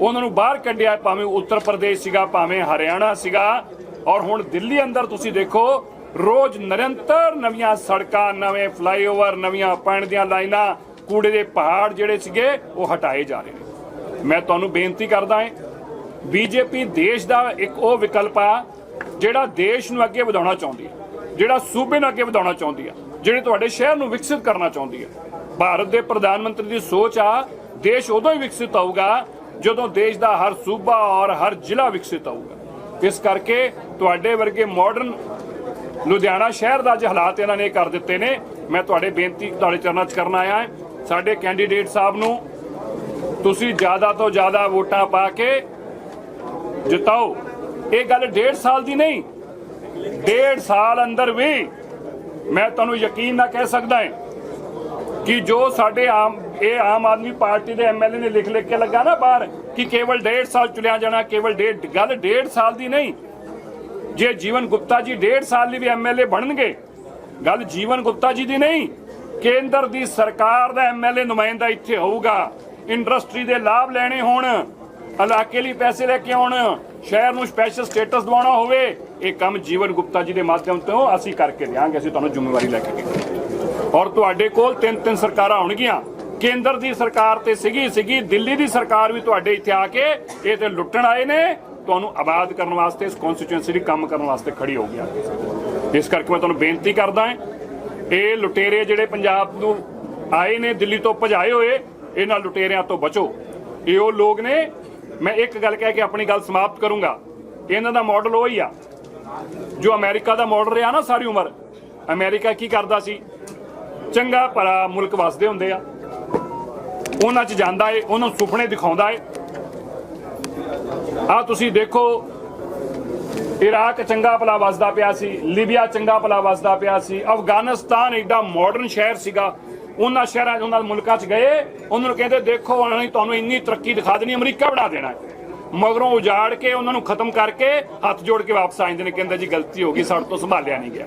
ਉਹਨਾਂ ਨੂੰ ਬਾਹਰ ਕੱਢਿਆ ਭਾਵੇਂ ਉੱਤਰ ਪ੍ਰਦੇਸ਼ ਸੀਗਾ, ਭਾਵੇਂ ਹਰਿਆਣਾ ਸੀਗਾ। ਔਰ ਹੁਣ ਦਿੱਲੀ ਅੰਦਰ ਤੁਸੀਂ ਦੇਖੋ, ਰੋਜ਼ ਨਿਰੰਤਰ ਨਵੀਆਂ ਸੜਕਾਂ, ਨਵੇਂ ਫਲਾਈਓਵਰ ਨਵੀਆਂ ਪਾਣੀ ਦੀਆਂ ਲਾਈਨਾਂ, ਕੂੜੇ ਦੇ ਪਹਾੜ ਜਿਹੜੇ ਸੀਗੇ, ਉਹ ਹਟਾਏ ਜਾ ਰਹੇ ਨੇ। ਮੈਂ ਤੁਹਾਨੂੰ ਬੇਨਤੀ ਕਰਦਾ ਹਾਂ, ਬੀਜੇਪੀ ਦੇਸ਼ ਦਾ ਇੱਕ ਉਹ ਵਿਕਲਪ ਆ, ਜਿਹੜਾ ਦੇਸ਼ ਨੂੰ ਅੱਗੇ ਵਧਾਉਣਾ ਚਾਹੁੰਦੀ ਹੈ, ਜਿਹੜਾ ਸੂਬੇ ਨੂੰ ਅੱਗੇ ਵਧਾਉਣਾ ਚਾਹੁੰਦੀ ਹੈ ਜਿਹੜੇ ਤੁਹਾਡੇ ਸ਼ਹਿਰ ਨੂੰ ਵਿਕਸਿਤ ਕਰਨਾ ਚਾਹੁੰਦੀ ਹੈ ਭਾਰਤ ਦੇ ਪ੍ਰਧਾਨ ਮੰਤਰੀ ਦੀ ਸੋਚ ਆ, ਦੇਸ਼ ਉਦੋਂ ਹੀ ਵਿਕਸਿਤ ਹੋਊਗਾ ਜਦੋਂ ਦੇਸ਼ ਦਾ ਹਰ ਸੂਬਾ ਔਰ ਹਰ ਜ਼ਿਲ੍ਹਾ ਵਿਕਸਿਤ ਹੋਊਗਾ। ਇਸ ਕਰਕੇ ਤੁਹਾਡੇ ਵਰਗੇ ਮਾਡਰਨ ਲੁਧਿਆਣਾ ਸ਼ਹਿਰ ਦਾ ਅੱਜ ਹਾਲਾਤ ਇਹਨਾਂ ਨੇ ਕਰ ਦਿੱਤੇ ਨੇ। ਮੈਂ ਤੁਹਾਡੇ ਬੇਨਤੀ ਤੁਹਾਡੇ ਚਰਨਾਂ 'ਚ ਕਰਨ ਆਇਆ ਸਾਡੇ ਕੈਂਡੀਡੇਟ ਸਾਹਿਬ ਨੂੰ ਤੁਸੀਂ ਜ਼ਿਆਦਾ ਤੋਂ ਜ਼ਿਆਦਾ ਵੋਟਾਂ ਪਾ ਕੇ ਜਿਤਾਓ। ਇਹ ਗੱਲ ਡੇਢ ਸਾਲ ਦੀ ਨਹੀਂ, ਡੇਢ ਸਾਲ ਅੰਦਰ ਵੀ ਮੈਂ ਤੁਹਾਨੂੰ ਯਕੀਨ ਨਾਲ ਕਹਿ ਸਕਦਾ ਹਾਂ ਕਿ ਜੋ ਸਾਡੇ ਆਮ ਇਹ ਆਮ ਆਦਮੀ ਪਾਰਟੀ ਦੇ ਐਮਐਲਏ ਨੇ ਲਿਖ ਲਿਖ ਕੇ ਲੱਗਾ ਨਾ ਬਾਹਰ ਕਿ ਕੇਵਲ ਡੇਢ ਸਾਲ ਚੁਣਿਆ ਜਾਣਾ, ਕੇਵਲ ਡੇਢ, ਗੱਲ ਡੇਢ ਸਾਲ ਦੀ ਨਹੀਂ। ਜੇ ਜੀਵਨ ਗੁਪਤਾ ਜੀ ਡੇਢ ਸਾਲ ਲਈ ਵੀ ਐਮਐਲਏ ਬਣਨਗੇ, ਗੱਲ ਜੀਵਨ ਗੁਪਤਾ ਜੀ ਦੀ ਨਹੀਂ। ਕੇਂਦਰ ਦੀ ਸਰਕਾਰ ਦਾ ਐਮਐਲਏ ਨੁਮਾਇੰਦਾ ਇੱਥੇ ਹੋਊਗਾ। ਇੰਡਸਟਰੀ ਦੇ ਲਾਭ ਲੈਣੇ ਹੋਣ, ਇਲਾਕੇ ਲਈ ਪੈਸੇ ਲੈ ਕੇ ਆਉਣ, ਸ਼ਹਿਰ ਨੂੰ ਸਪੈਸ਼ਲ ਸਟੇਟਸ ਦਿਵਾਉਣਾ ਹੋਵੇ, ਇਹ ਕੰਮ ਜੀਵਨ ਗੁਪਤਾ ਜੀ ਦੇ ਮਾਧਿਅਮ ਤੋਂ ਅਸੀਂ ਕਰਕੇ ਦਿਆਂਗੇ, ਅਸੀਂ ਤੁਹਾਨੂੰ ਜ਼ਿੰਮੇਵਾਰੀ ਲੈ ਕੇ ਔਰ ਤੁਹਾਡੇ ਕੋਲ ਤਿੰਨ ਤਿੰਨ ਸਰਕਾਰਾਂ ਹੋਣਗੀਆਂ। ਕੇਂਦਰ ਦੀ ਸਰਕਾਰ ਤੇ ਸੀਗੀ ਸੀਗੀ। ਦਿੱਲੀ ਦੀ ਸਰਕਾਰ ਵੀ ਤੁਹਾਡੇ ਇੱਥੇ ਆ ਕੇ ਇਹ ਤੇ ਲੁੱਟਣ ਆਏ ਨੇ। ਤੁਹਾਨੂੰ ਆਬਾਦ ਕਰਨ ਵਾਸਤੇ, ਇਸ ਕਨਸਟੀਚੁਐਂਸੀ ਦੀ ਕੰਮ ਕਰਨ ਵਾਸਤੇ ਖੜੀ ਹੋ ਗਿਆ। ਇਸ ਕਰਕੇ ਮੈਂ ਤੁਹਾਨੂੰ ਬੇਨਤੀ ਕਰਦਾ ਹਾਂ, ਇਹ ਲੁਟੇਰੇ ਜਿਹੜੇ ਪੰਜਾਬ ਨੂੰ ਆਏ ਨੇ, ਦਿੱਲੀ ਤੋਂ ਭਜਾਏ ਹੋਏ, ਇਹਨਾਂ ਲੁਟੇਰਿਆਂ ਤੋਂ ਬਚੋ। ਇਹ ਉਹ ਲੋਕ ਨੇ, ਮੈਂ ਇੱਕ ਗੱਲ ਕਹਿ ਕੇ ਆਪਣੀ ਗੱਲ ਸਮਾਪਤ ਕਰੂੰਗਾ। ਇਹਨਾਂ ਦਾ ਮਾਡਲ ਉਹ ਹੀ ਆ। ਜੋ ਅਮਰੀਕਾ ਦਾ ਮਾਡਲ ਰਿਹਾ ਨਾ, ਸਾਰੀ ਉਮਰ। ਅਮਰੀਕਾ ਕੀ ਕਰਦਾ ਸੀ? ਚੰਗਾ ਭਲਾ ਮੁਲਕ ਵਸਦੇ ਹੁੰਦੇ ਆ। ਉਹਨਾਂ 'ਚ ਜਾਂਦਾ ਏ, ਉਹਨਾਂ ਨੂੰ ਸੁਪਨੇ ਦਿਖਾਉਂਦਾ ਏ। ਆ ਤੁਸੀਂ ਦੇਖੋ, ਇਰਾਕ ਚੰਗਾ ਭਲਾ ਵਸਦਾ ਪਿਆ ਸੀ, ਲੀਬੀਆ ਚੰਗਾ ਭਲਾ ਵਸਦਾ ਪਿਆ ਸੀ, ਅਫਗਾਨਿਸਤਾਨ ਏਡਾ ਮਾਡਰਨ ਸ਼ਹਿਰ ਸੀਗਾ। ਉਹਨਾਂ ਸ਼ਹਿਰਾਂ ਉਹਨਾਂ ਮੁਲਕਾਂ 'ਚ ਗਏ, ਉਹਨਾਂ ਨੂੰ ਕਹਿੰਦੇ, ਦੇਖੋ, ਉਹਨਾਂ ਨੇ ਤੁਹਾਨੂੰ ਇੰਨੀ ਤਰੱਕੀ ਦਿਖਾ ਦੇਣੀ, ਅਮਰੀਕਾ ਬਣਾ ਦੇਣਾ ਮਗਰੋਂ ਉਜਾੜ ਕੇ, ਉਹਨਾਂ ਨੂੰ ਖਤਮ ਕਰਕੇ, ਹੱਥ ਜੋੜ ਕੇ ਵਾਪਸ ਆ ਜਾਂਦੇ ਨੇ, ਕਹਿੰਦੇ ਜੀ, ਗਲਤੀ ਹੋ ਗਈ, ਸਾਡੇ ਤੋਂ ਸੰਭਾਲਿਆ ਨਹੀਂ ਗਿਆ।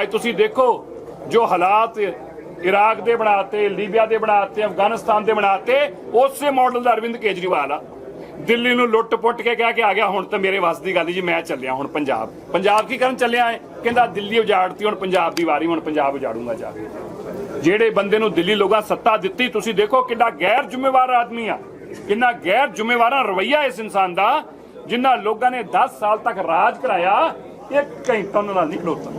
ਅੱਜ ਤੁਸੀਂ ਦੇਖੋ, ਜੋ ਹਾਲਾਤ ਇਰਾਕ ਦੇ ਬਣਾਤੇ, ਲੀਬੀਆ ਦੇ ਬਣਾਤੇ, ਅਫਗਾਨਿਸਤਾਨ ਦੇ ਬਣਾਤੇ, ਉਸੇ ਮਾਡਲ ਦਾ ਅਰਵਿੰਦ ਕੇਜਰੀਵਾਲ ਆ। ਦਿੱਲੀ ਨੂੰ ਲੁੱਟ-ਪੁੱਟ ਕੇ ਕਹਿ ਕੇ ਆ ਗਿਆ, ਹੁਣ ਤਾਂ ਮੇਰੇ ਵੱਸ ਦੀ ਗੱਲ ਜੀ, ਮੈਂ ਚੱਲਿਆ ਹੁਣ ਪੰਜਾਬ। ਪੰਜਾਬ ਕੀ ਕਰਨ ਚੱਲਿਆ ਹੈ ਕਹਿੰਦਾ ਦਿੱਲੀ ਉਜਾੜਤੀ, ਹੁਣ ਪੰਜਾਬ ਦੀ ਵਾਰੀ, ਹੁਣ ਪੰਜਾਬ ਉਜਾੜੂਗਾ ਜਾ ਕੇ। ਜਿਹੜੇ ਬੰਦੇ ਨੂੰ ਦਿੱਲੀ ਲੋਕਾਂ ਸੱਤਾ ਦਿੱਤੀ, ਤੁਸੀਂ ਦੇਖੋ ਕਿੰਨਾ ਗੈਰ ਜ਼ਿੰਮੇਵਾਰ ਆਦਮੀ ਆ। ਕਿੰਨਾ ਗੈਰ ਜ਼ਿੰਮੇਵਾਰਾ ਰਵਈਆ ਇਸ ਇਨਸਾਨ ਦਾ ਜਿਨ੍ਹਾਂ ਲੋਕਾਂ ਨੇ 10 ਸਾਲ ਤੱਕ ਰਾਜ ਕਰਾਇਆ, ਇੱਕ ਘੰਟਾ ਉਹਨਾਂ ਨਾਲ ਨਹੀਂ ਖਲੋਤਾ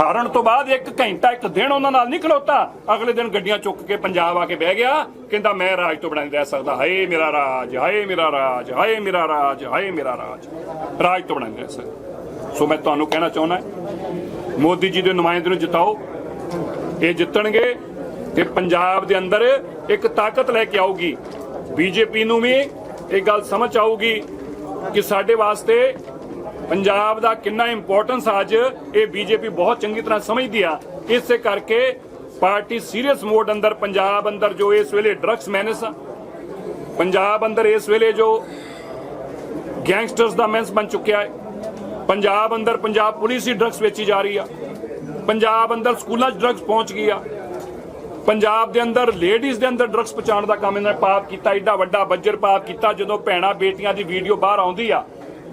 ਹਾਰਨ ਤੋਂ ਬਾਅਦ ਇੱਕ ਘੰਟਾ, ਇੱਕ ਦਿਨ ਉਹਨਾਂ ਨਾਲ ਨਹੀਂ ਖਲੋਤਾ। ਅਗਲੇ ਦਿਨ ਗੱਡੀਆਂ ਚੁੱਕ ਕੇ ਪੰਜਾਬ ਆ ਕੇ ਬਹਿ ਗਿਆ। ਕਹਿੰਦਾ, ਮੈਂ ਰਾਜ ਤੋਂ ਬਣਾ ਨਹੀਂ ਸਕਦਾ। ਹਾਏ ਮੇਰਾ ਰਾਜ, ਹਾਏ ਮੇਰਾ ਰਾਜ, ਹਾਏ ਮੇਰਾ ਰਾਜ, ਹਾਏ ਮੇਰਾ ਰਾਜ। ਰਾਜ ਤੋਂ ਬਣਾ ਨਹੀਂ ਰਹਿ ਸਕਦਾ। ਸੋ ਮੈਂ ਤੁਹਾਨੂੰ ਕਹਿਣਾ ਚਾਹੁੰਦਾ ਮੋਦੀ ਜੀ ਦੇ ਨੁਮਾਇੰਦੇ ਨੂੰ ਜਿਤਾਓ। ਇਹ ਜਿੱਤਣਗੇ ਤੇ ਪੰਜਾਬ ਦੇ ਅੰਦਰ ਇੱਕ ਤਾਕਤ ਲੈ ਕੇ ਆਊਗੀ। ਬੀਜੇਪੀ ਨੂੰ ਵੀ ਇਹ ਗੱਲ ਸਮਝ ਆਊਗੀ ਕਿ ਸਾਡੇ ਵਾਸਤੇ ਪੰਜਾਬ ਦਾ ਕਿੰਨਾ ਇੰਪੋਰਟੈਂਸ ਅੱਜ ਇਹ ਬੀਜੇਪੀ ਬਹੁਤ ਚੰਗੀ ਤਰ੍ਹਾਂ ਸਮਝਦੀ ਆ। ਇਸੇ ਕਰਕੇ ਪਾਰਟੀ ਸੀਰੀਅਸ ਮੋਡ ਅੰਦਰ, ਪੰਜਾਬ ਅੰਦਰ ਜੋ ਇਸ ਵੇਲੇ ਡਰੱਗਸ ਮੈਨਸ ਆ। ਪੰਜਾਬ ਅੰਦਰ ਇਸ ਵੇਲੇ ਜੋ ਗੈਂਗਸਟਰਸ ਦਾ ਮੈਨਸ ਬਣ ਚੁੱਕਿਆ ਹੈ। ਪੰਜਾਬ ਅੰਦਰ ਪੰਜਾਬ ਪੁਲਿਸ ਹੀ ਡਰੱਗਸ ਵੇਚੀ ਜਾ ਰਹੀ ਆ। ਪੰਜਾਬ ਅੰਦਰ ਸਕੂਲਾਂ 'ਚ ਡਰੱਗਸ ਪਹੁੰਚ ਗਈ ਆ। ਪੰਜਾਬ ਦੇ ਅੰਦਰ ਲੇਡੀਜ਼ ਦੇ ਅੰਦਰ ਡਰੱਗਸ ਪਹੁੰਚਾਉਣ ਦਾ ਕੰਮ ਇਹਨਾਂ ਨੇ ਪਾਪ ਕੀਤਾ। ਏਡਾ ਵੱਡਾ ਬੱਜਰ ਪਾਪ ਕੀਤਾ ਜਦੋਂ ਭੈਣਾਂ ਬੇਟੀਆਂ ਦੀ ਵੀਡੀਓ ਬਾਹਰ ਆਉਂਦੀ ਆ।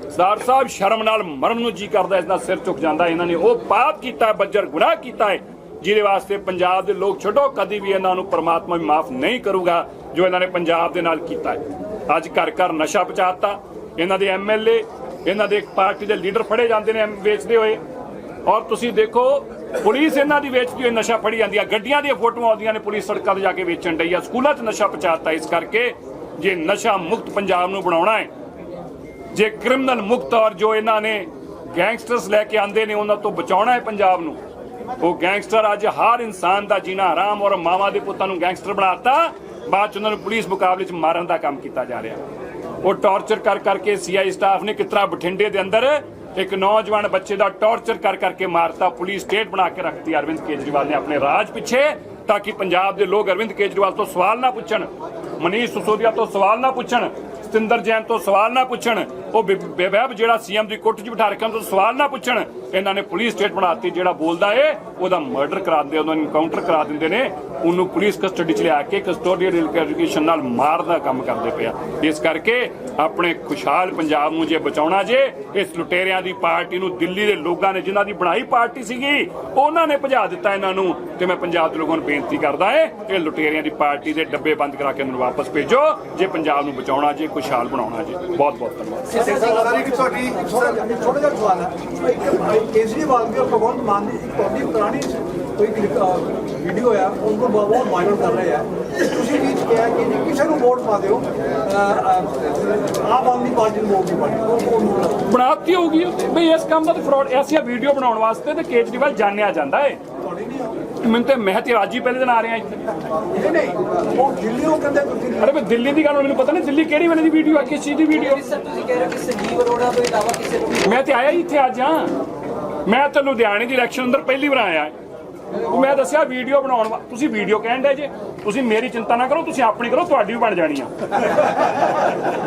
ਸਰਦਾਰ ਸਾਹਿਬ ਸ਼ਰਮ ਨਾਲ ਮਰਨ ਨੂੰ ਜੀ ਕਰਦਾ ਇਸ ਦਾ ਸਿਰ ਝੁਕ ਜਾਂਦਾ। ਇਹਨਾਂ ਨੇ ਉਹ ਪਾਪ ਕੀਤਾ ਹੈ, ਬੱਜਰ ਗੁਨਾਹ ਕੀਤਾ ਹੈ ਜਿਹਦੇ ਵਾਸਤੇ ਪੰਜਾਬ ਦੇ ਲੋਕ ਛੱਡੋ ਕਦੀ ਵੀ ਇਹਨਾਂ ਨੂੰ ਪ੍ਰਮਾਤਮਾ ਵੀ ਮਾਫ ਨਹੀਂ ਕਰੂਗਾ ਜੋ ਇਹਨਾਂ ਨੇ ਪੰਜਾਬ ਦੇ ਨਾਲ ਕੀਤਾ ਹੈ। ਅੱਜ ਘਰ ਘਰ ਨਸ਼ਾ ਪਹੁੰਚਾਤਾ ਇਹਨਾਂ ਦੇ ਐਮਐਲਏ ਇਹਨਾਂ ਦੇ ਪਾਰਟੀ ਦੇ ਲੀਡਰ ਫੜੇ ਜਾਂਦੇ ਨੇ ਵੇਚਦੇ ਹੋਏ। ਔਰ ਤੁਸੀਂ ਦੇਖੋ ਪੁਲਿਸ ਇਹਨਾਂ ਦੀ ਵੇਚਦੀ ਹੋਈ ਨਸ਼ਾ ਫੜੀ ਜਾਂਦੀ ਆ। ਗੱਡੀਆਂ ਦੀਆਂ ਫੋਟੋਆਂ ਆਉਂਦੀਆਂ ਨੇ ਪੁਲਿਸ ਸੜਕਾਂ ਤੇ ਜਾ ਕੇ ਵੇਚਣ ਡਈ ਆ। ਸਕੂਲਾਂ 'ਚ ਨਸ਼ਾ ਪਹੁੰਚਾਤਾ ਇਸ ਕਰਕੇ ਜੇ ਨਸ਼ਾ ਮੁਕਤ ਪੰਜਾਬ ਨੂੰ ਬਣਾਉਣਾ ਹੈ ਜੇ ਕ੍ਰਿਮਨਲ ਮੁਕਤ ਔਰ ਜੋ ਇਹਨਾਂ ਨੇ ਗੈਂਗਸਟਰਸ ਲੈ ਕੇ ਆਂਦੇ ਨੇ, ਉਹਨਾਂ ਤੋਂ ਬਚਾਉਣਾ ਹੈ ਪੰਜਾਬ ਨੂੰ, ਉਹ ਗੈਂਗਸਟਰ ਅੱਜ ਹਰ ਇਨਸਾਨ ਦਾ ਜੀਣਾ ਹਰਾਮ ਔਰ ਮਾਵਾਂ ਦੇ ਪੁੱਤਾਂ ਨੂੰ ਗੈਂਗਸਟਰ ਬਣਾਤਾ। ਬਾਅਦ ਚ ਉਹਨਾਂ ਨੂੰ ਪੁਲਿਸ ਮੁਕਾਬਲੇ ਚ ਮਾਰਨ ਦਾ ਕੰਮ ਕੀਤਾ ਜਾ ਰਿਹਾ। ਉਹ ਟੌਰਚਰ ਕਰ ਕਰਕੇ ਸੀਆਈ ਸਟਾਫ ਨੇ ਕਿਤਰਾ ਬਠਿੰਡੇ ਦੇ ਅੰਦਰ ਇੱਕ ਨੌਜਵਾਨ ਬੱਚੇ ਦਾ ਟੌਰਚਰ ਕਰ ਕਰਕੇ ਮਾਰਤਾ, ਪੁਲਿਸ ਸਟੇਟ ਬਣਾ ਕੇ ਰੱਖਤੀ। ਅਰਵਿੰਦ ਕੇਜਰੀਵਾਲ ਨੇ ਆਪਣੇ ਰਾਜ ਪਿੱਛੇ ਤਾਂ ਕਿ ਪੰਜਾਬ ਦੇ ਲੋਕ ਅਰਵਿੰਦ ਕੇਜਰੀਵਾਲ ਤੋਂ ਸਵਾਲ ਨਾ ਪੁੱਛਣ, ਮਨੀਸ਼ ਸਿਸੋਦੀਆ ਤੋਂ ਸਵਾਲ ਨਾ ਪੁੱਛਣ, ਸਤਿੰਦਰ ਜੈਨ ਤੋਂ ਸਵਾਲ ਨਾ ਪੁੱਛਣ ਉਹ ਬੇ- ਬੇਵੈਬ ਜਿਹੜਾ ਸੀਐਮ ਦੀ ਕੁੱਟ 'ਚ ਬਿਠਾ ਰੱਖਿਆ ਉਹਨੂੰ ਤੋਂ ਸਵਾਲ ਨਾ ਪੁੱਛਣ, ਇਹਨਾਂ ਨੇ ਪੁਲਿਸ ਸਟੇਟ ਬਣਾਤੀ ਜਿਹੜਾ ਬੋਲਦਾ ਏ, ਉਹਦਾ ਮਰਡਰ ਕਰਾ ਦਿੰਦੇ, ਉਹਨਾਂ ਨੂੰ ਇਨਕਾਊਂਟਰ ਕਰਾ ਦਿੰਦੇ ਨੇ, ਉਹਨੂੰ ਪੁਲਿਸ ਕਸਟਡੀ 'ਚ ਲਿਆ ਕੇ ਕਸਟੋਡੀਅਲ ਐਜੂਕੇਸ਼ਨ ਨਾਲ ਮਾਰਨ ਦਾ ਕੰਮ ਕਰਦੇ ਪਿਆ। ਇਸ ਕਰਕੇ ਆਪਣੇ ਖੁਸ਼ਹਾਲ ਪੰਜਾਬ ਨੂੰ ਜੇ ਬਚਾਉਣਾ ਜੇ, ਇਸ ਲੁਟੇਰਿਆਂ ਦੀ ਪਾਰਟੀ ਨੂੰ ਦਿੱਲੀ ਦੇ ਲੋਕਾਂ ਨੇ ਜਿਨ੍ਹਾਂ ਦੀ ਬਣਾਈ ਪਾਰਟੀ ਸੀਗੀ, ਉਹਨਾਂ ਨੇ ਭਜਾ ਦਿੱਤਾ ਇਹਨਾਂ ਨੂੰ, ਤੇ ਮੈਂ ਪੰਜਾਬ ਦੇ ਲੋਕਾਂ ਨੂੰ ਬੇਨਤੀ ਕਰਦਾ ਏ, ਇਹ ਲੁਟੇਰਿਆਂ ਦੀ ਪਾਰਟੀ ਦੇ ਡੱਬੇ ਬੰਦ ਕਰਾ ਕੇ ਇਹਨਾਂ ਨੂੰ ਵਾਪਸ ਭੇਜੋ, ਜੇ ਪੰਜਾਬ ਨੂੰ ਬਚਾਉਣਾ ਜੇ, ਖੁਸ਼ਹਾਲ ਬਣਾਉਣਾ ਜੇ। ਬਹੁਤ ਬਹੁਤ ਧੰਨਵਾਦ। ਸਰ ਇੱਕ ਤੁਹਾਡੀ ਛੋਟਾ ਜਿਹਾ ਸਵਾਲ ਹੈ ਇੱਕ ਕੇਜਰੀਵਾਲ ਦੀ ਔਰ ਭਗਵੰਤ ਮਾਨ ਦੀ ਇੱਕ ਤੁਹਾਡੀ ਪੁਰਾਣੀ ਕੋਈ ਵੀਡੀਓ ਆ ਉਹ ਨੂੰ ਬਹੁਤ ਵਾਇਰਲ ਕਰ ਰਹੇ ਆ ਤੁਸੀਂ ਵੀ ਕਿਹਾ ਕਿ ਜੀ ਕਿਸੇ ਨੂੰ ਵੋਟ ਪਾ ਦਿਓ ਆਮ ਆਦਮੀ ਪਾਰਟੀ ਨੂੰ ਵੋਟ ਨਹੀਂ ਪਾਣੀ ਬਣਾਤੀ ਹੋਊਗੀ। ਬਈ ਇਸ ਕੰਮ ਦਾ ਫਰਾਡ ਐਸੀਆਂ ਵੀਡੀਓ ਬਣਾਉਣ ਵਾਸਤੇ ਤੇ ਕੇਜਰੀਵਾਲ ਜਾਣਿਆ ਜਾਂਦਾ ਆ। ਮੈਨੂੰ ਤੇ ਮੈਂ ਤੇ ਰਾਜੀ ਪਹਿਲੇ ਦਿਨ ਆ ਰਿਹਾ ਇੱਥੇ। ਨਹੀਂ ਨਹੀਂ ਉਹ ਦਿੱਲੀੋਂ ਕਹਿੰਦੇ ਤੁਸੀਂ ਅਰੇ ਬਈ ਦਿੱਲੀ ਦੀ ਗੱਲ ਮੈਨੂੰ ਪਤਾ ਨਹੀਂ ਦਿੱਲੀ ਕਿਹੜੀ ਵੇਲੇ ਦੀ ਵੀਡੀਓ ਆ ਕਿਸ ਚੀਜ਼ ਦੀ ਵੀਡੀਓ ਸਰ ਤੁਸੀਂ ਕਹਿ ਰਹੇ ਹੋ ਕਿ ਸੰਜੀਵ ਅਰੋੜਾ ਤੋਂ ਇਲਾਵਾ ਕਿਸੇ ਨੂੰ ਵੀ ਮੈਂ ਤੇ ਆਇਆ ਹੀ ਇੱਥੇ ਅੱਜ ਆ ਮੈਂ ਤਾਂ ਲੁਧਿਆਣੇ ਦੀ ਇਲੈਕਸ਼ਨ ਅੰਦਰ ਪਹਿਲੀ ਵਾਰ ਆਇਆ। ਉਹ ਮੈਂ ਦੱਸਿਆ ਵੀਡੀਓ ਬਣਾਉਣ ਵਾ ਤੁਸੀਂ ਵੀਡੀਓ ਕਹਿਣ ਦੇ ਜੇ। ਤੁਸੀਂ ਮੇਰੀ ਚਿੰਤਾ ਨਾ ਕਰੋ ਤੁਸੀਂ ਆਪਣੀ ਕਰੋ ਤੁਹਾਡੀ ਵੀ ਬਣ ਜਾਣੀ ਆ।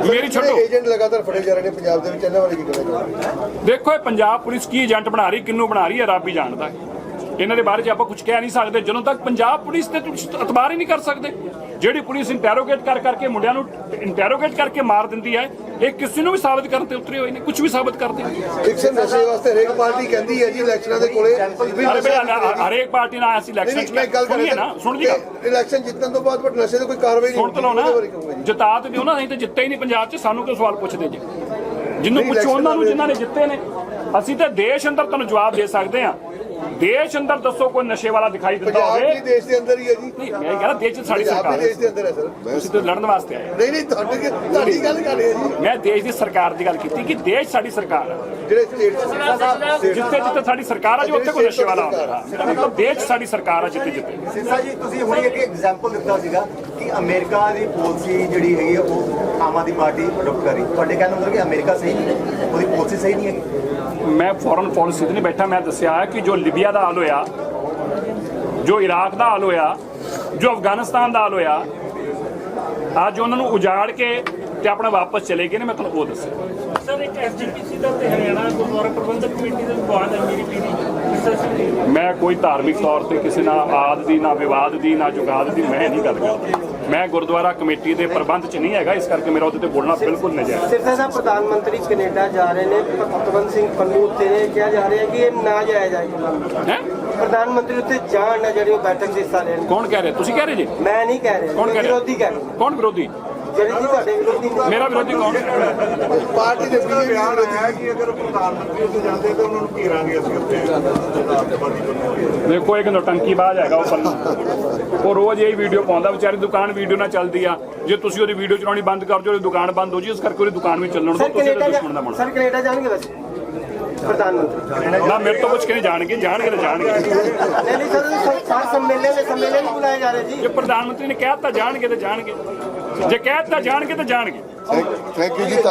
ਮੇਰੀ ਛੱਡੋ। ਏਜੰਟ ਲਗਾਤਾਰ ਫੜੇ ਜਾ ਰਹੇ ਨੇ ਪੰਜਾਬ ਦੇ ਵਿੱਚ ਇਹਨਾਂ ਬਾਰੇ ਕੀ ਚਾਹੁੰਦੇ ਦੇਖੋ ਇਹ ਪੰਜਾਬ ਪੁਲਿਸ ਕੀ ਏਜੰਟ ਬਣਾ ਰਹੀ ਕਿੰਨੂੰ ਬਣਾ ਰਹੀ ਹੈ ਰੱਬ ਹੀ ਜਾਣਦਾ। ਹੈ ਇਹਨਾਂ ਦੇ ਬਾਰੇ 'ਚ ਆਪਾਂ ਕੁਝ ਕਹਿ ਨਹੀਂ ਸਕਦੇ। ਜਦੋਂ ਤੱਕ ਪੰਜਾਬ ਪੁਲਿਸ ਤੇ ਤੁਸੀਂ ਇਤਬਾਰ ਹੀ ਨਹੀਂ ਕਰ ਸਕਦੇ। ਜਿਹੜੀ ਪੁਲਿਸ ਇੰਟਰੋਗੇਟ ਕਰ ਕਰਕੇ ਮੁੰਡਿਆਂ ਨੂੰ ਇੰਟਰੋਗੇਟ ਕਰਕੇ ਮਾਰ ਦਿੰਦੀ ਹੈ ਇਹ ਕਿਸੇ ਨੂੰ ਵੀ ਸਾਬਤ ਕਰਨ ਤੇ ਉਤਰੇ ਹੋਏ ਨੇ ਕੁਝ ਵੀ ਸਾਬਤ ਕਰਦੇ ਇੱਕ ਸੇ ਨਸ਼ੇ ਵਾਸਤੇ ਹਰੇਕ ਪਾਰਟੀ ਕਹਿੰਦੀ ਹੈ ਜੀ ਇਲੈਕਸ਼ਨਾਂ ਦੇ ਕੋਲੇ ਵੀ ਅਰੇ ਨਸ਼ਾ ਬਈ ਹਰੇਕ ਪਾਰਟੀ ਨਾਲ ਅਸੀਂ ਨਹੀਂ ਇਲੈਕਸ਼ਨ ਗੱਲ ਨਾ ਸੁਣ ਜੀ ਗੱਲ ਇਲੈਕਸ਼ਨ ਜਿੱਤਣ ਤੋਂ ਬਾਅਦ ਬਟ ਨਸ਼ੇ ਤੇ ਕੋਈ ਕਾਰਵਾਈ ਨਹੀਂ ਸੁਣ ਤਾਂ। ਜਿਤਾ ਤੇ ਦਿਓ ਨਾ ਅਸੀਂ ਤਾਂ ਜਿੱਤੇ ਹੀ ਨਹੀਂ ਪੰਜਾਬ 'ਚ ਸਾਨੂੰ ਕਿਉਂ ਸਵਾਲ ਪੁੱਛਦੇ ਜੀ? ਜਿੰਨੂੰ ਪੁੱਛੋ ਉਹਨਾਂ ਨੂੰ ਜਿਨ੍ਹਾਂ ਨੇ ਜਿੱਤੇ ਨੇ। ਅਸੀਂ ਤਾਂ ਦੇਸ਼ ਅੰਦਰ ਤੁਹਾਨੂੰ ਜਵਾਬ ਦੇ ਸਕਦੇ ਹਾਂ। ਦੇਸ਼ ਅੰਦਰ ਦੱਸੋ ਕੋਈ ਨਸ਼ੇ ਵਾਲਾ ਦਿਖਾਈ ਦਿੰਦਾ ਪੰਜਾਬ ਹੋਵੇ। ਦੇਸ਼ ਦੇ ਅੰਦਰ ਹੀ ਹੈ ਜੀ। ਨਹੀਂ ਮੈਂ ਕਹਿੰਦਾ ਦੇਸ਼ 'ਚ ਸਾਡੀ ਪੰਜਾਬ ਸਰਕਾਰ ਵੀ ਹੈ। ਦੇਸ਼ ਦੇ ਅੰਦਰ ਹੈ ਸਰ। ਤੁਸੀਂ ਤਾਂ ਲੜਨ ਵਾਸਤੇ ਆਏ ਹੋ। ਨਹੀਂ ਨਹੀਂ ਤੁਹਾਡੀ ਤੁਹਾਡੀ ਗੱਲ ਕਰ ਰਹੇ ਹਾਂ ਜੀ। ਮੈਂ ਦੇਸ਼ ਦੀ ਸਰਕਾਰ ਦੀ ਗੱਲ ਕੀਤੀ ਕਿ ਦੇਸ਼ ਸਾਡੀ ਸਰਕਾਰ ਹੈ। ਜਿਹੜੇ ਸਟੇਟ ਜਿੱਥੇ ਜਿੱਥੇ ਸਾਡੀ ਸਰਕਾਰ ਹੈ ਜੀ ਉੱਥੇ ਕੋਈ ਨਸ਼ੇ ਵਾਲਾ ਆਉਂਦਾ ਹੈ। ਮਤਲਬ ਦੇਸ਼ ਸਾਡੀ ਸਰਕਾਰ ਹੈ ਜਿੱਥੇ ਜਿੱਥੇ। ਸਿੱਧਾ ਜੀ ਤੁਸੀਂ ਹੁਣੇ ਇੱਕ ਐਗਜ਼ਾਮਪਲ ਦਿੱਤਾ ਸੀਗਾ ਕਿ ਅਮਰੀਕਾ ਦੀ ਪਾਲਿਸੀ ਜਿਹੜੀ ਹੈਗੀ ਆ ਉਹ ਆਮ ਆਦਮੀ ਪਾਰਟੀ ਅਡਾਪਟ ਕਰੀ ਤੁਹਾਡੇ ਕਹਿਣ ਦਾ ਮਤਲਬ ਕਿ ਅਮਰੀਕਾ ਸਹੀ ਨਹੀਂ ਹੈ। ਉਹਦੀ ਪਾਲਿਸੀ ਸਹੀ ਨਹੀਂ ਹੈਗੀ। ਮੈਂ ਫੋਰਨ ਪਾਲਿਸੀ ਤੇ ਨਹੀਂ ਬੈਠਾ ਮੈਂ ਦੱਸਿਆ ਹੈ ਕਿ ਜੋ ਲਿਬੀਆ ਦਾ ਹਾਲ ਹੋਇਆ ਜੋ ਇਰਾਕ ਦਾ ਹਾਲ ਹੋਇਆ ਜੋ ਅਫਗਾਨਿਸਤਾਨ ਦਾ ਹਾਲ ਹੋਇਆ ਅੱਜ ਉਹਨਾਂ ਨੂੰ ਉਜਾੜ ਕੇ ਤੇ ਆਪਣਾ ਵਾਪਸ ਚਲੇ ਗਏ ਨੇ ਮੈਂ ਤੁਹਾਨੂੰ ਉਹ ਦੱਸਿਆ। ਸਰ ਇੱਕ ਐਸਜੀਪੀਸੀ ਦਾ ਤੇ ਹਰਿਆਣਾ ਗੁਰਦੁਆਰਾ ਪ੍ਰਬੰਧਕ ਕਮੇਟੀ ਦਾ ਵਿਵਾਦ ਹੈ ਮੇਰੀ ਪੀੜੀ ਮੈਂ ਕੋਈ ਧਾਰਮਿਕ ਤੌਰ ਤੇ ਕਿਸੇ ਨਾਲ ਆਦ ਦੀ ਨਾ ਵਿਵਾਦ ਦੀ ਨਾ ਜੁਗਾਦ ਦੀ ਮੈਂ ਨਹੀਂ ਗੱਲ ਕਰਦਾ। ਮੈਂ ਗੁਰਦੁਆਰਾ ਕਮੇਟੀ ਦੇ ਪ੍ਰਬੰਧ 'ਚ ਨਹੀਂ ਹੈਗਾ ਇਸ ਕਰਕੇ ਮੇਰਾ ਉਹਦੇ ਤੇ ਬੋਲਣਾ ਬਿਲਕੁਲ ਨਜਾਇਜ਼ ਸਿਰਸਾ ਸਾਹਿਬ ਪ੍ਰਧਾਨ ਮੰਤਰੀ ਕੈਨੇਡਾ ਜਾ ਰਹੇ ਨੇ ਭਗਵੰਤ ਸਿੰਘ ਪੰਨੂ ਉੱਤੇ ਨੇ ਕਿਹਾ ਜਾ ਰਿਹਾ ਕਿ ਇਹ ਨਾ ਜਾਇਆ ਜਾਏਗਾ ਹੈ? ਪ੍ਰਧਾਨ ਮੰਤਰੀ ਉੱਤੇ ਜਾਣ ਨਾ ਜਿਹੜੀ ਉਹ ਬੈਠਕ 'ਚ ਹਿੱਸਾ ਲੈਣ ਕੌਣ ਕਹਿ ਰਿਹਾ? ਤੁਸੀਂ ਕਹਿ ਰਹੇ ਜੀ? ਮੈਂ ਨਹੀਂ ਕਹਿ ਰਿਹਾ ਕੌਣ ਕਹਿ ਰਿਹਾ? ਵਿਰੋਧੀ ਕਹਿ ਰਹੇ। ਕੌਣ ਵਿਰੋਧੀ? ਜਿਹੜੇ ਜੀ ਤੁਹਾਡੇ ਵਿਰੋਧੀ ਨੇ। ਮੇਰਾ ਵਿਰੋਧੀ ਕੌਣ? ਪਾਰਟੀ ਦੇ ਬਿਆਨ ਆਇਆ ਕਿ ਅਗਰ ਪ੍ਰਧਾਨ ਮੰਤਰੀ ਉੱਥੇ ਜਾਂਦੇ ਤਾਂ ਉਹਨਾਂ ਨੂੰ ਘੇਰਾਂਗੇ ਅਸੀਂ ਉੱਥੇ ਦੇਖੋ ਇੱਕ ਨੋਟੰਕੀ ਬਾਜ ਹੈਗਾ ਉਹ ਬੰਦਾ। ਉਹ ਰੋਜ਼ ਇਹ ਵੀਡੀਓ ਪਾਉਂਦਾ ਵਿਚਾਰੀ ਦੁਕਾਨ ਵੀਡੀਓ ਨਾਲ ਚੱਲਦੀ ਆ। ਜੇ ਤੁਸੀਂ ਉਹਦੀ ਵੀਡੀਓ ਚਲਾਉਣੀ ਬੰਦ ਕਰ ਦਿਓ ਉਹਦੀ ਦੁਕਾਨ ਬੰਦ ਹੋ ਜੀ ਇਸ ਕਰਕੇ ਉਹਦੀ ਦੁਕਾਨ ਵੀ ਚੱਲਣ ਸਰ ਤੁਸੀਂ ਦੁਸ਼ਮਣ ਦਾ ਬਣ ਸਰ ਕੈਨੇਡਾ ਜਾਣਗੇ ਵੈਸੇ? ਪ੍ਰਧਾਨ ਮੰਤਰੀ। ਨਾ ਮੇਰੇ ਤੋਂ ਪੁੱਛ ਕੇ ਨਹੀਂ ਜਾਣਗੇ ਜਾਣਗੇ ਤਾਂ ਜਾਣਗੇ। ਨਹੀਂ ਨਹੀਂ ਸਰ ਸਾਰ ਸੰਮੇਲਨ ਦੇ ਸੰਮੇਲਨ ਬੁਲਾਏ ਜਾ ਰਹੇ ਜੀ। ਜੇ ਪ੍ਰਧਾਨ ਮੰਤਰੀ ਨੇ ਕਹਿ ਦਿੱਤਾ ਜਾਣਗੇ ਤਾਂ ਜਾਣਗੇ। ਜੇ ਕਹਿ ਦਿੱਤਾ ਜਾਣਗੇ ਤਾਂ ਜਾਣਗੇ। ਥੈਂਕ ਯੂ ਜੀ